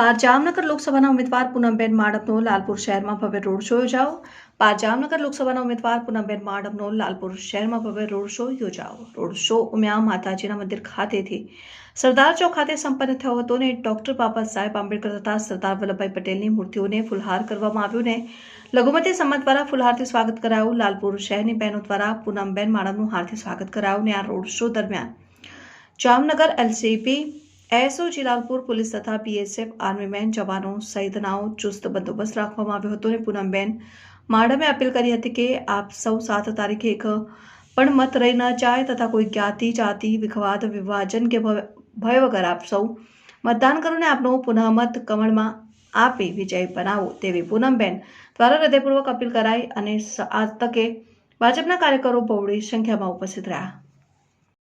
પાર જામનગર લોકસભાના ઉમેદવાર પૂનમબેન માડમનો લાલપુર શહેરમાં ભવ્ય રોડ શો યોજાયો. પાર જામનગર લોકસભાના ઉમેદવાર પૂનમબેન માડમનો લાલપુર શહેરમાં ભવ્ય રોડ શો યોજાયો. રોડ શો ઉમિયા માતાજીના મંદિર ખાતેથી સરદાર ચોક ખાતે સંપન્ન થયો હતો અને ડોક્ટર બાબા સાહેબ આંબેડકર તથા સરદાર વલ્લભભાઈ પટેલની મૂર્તિઓને ફુલહાર કરવામાં આવ્યું ને લઘુમતી સમાજ દ્વારા ફુલહારથી સ્વાગત કરાયું. લાલપુર શહેરની બહેનો દ્વારા પૂનમબેન માડમનું હારથી સ્વાગત કરાયું ને આ રોડ શો દરમિયાન જામનગર એલસીપી એસઓ જિલાલપુર પોલીસ તથા બીએસએફ આર્મીમેન જવાનો સહિતનાઓ ચુસ્ત બંદોબસ્ત રાખવામાં આવ્યો હતો અને પૂનમબેન માડમે અપીલ કરી હતી કે આપ સૌ સાત તારીખે એક પણ મત રહી ન જાય તથા કોઈ જ્ઞાતિ, જાતિ, વિખવાદ, વિભાજન કે ભય વગર આપ સૌ મતદાન કરો ને આપનો પુનઃમત કમળમાં આપી વિજય બનાવો તેવી પૂનમબેન દ્વારા હૃદયપૂર્વક અપીલ કરાઈ અને આ તકે ભાજપના કાર્યકરો બહોળી સંખ્યામાં ઉપસ્થિત રહ્યા.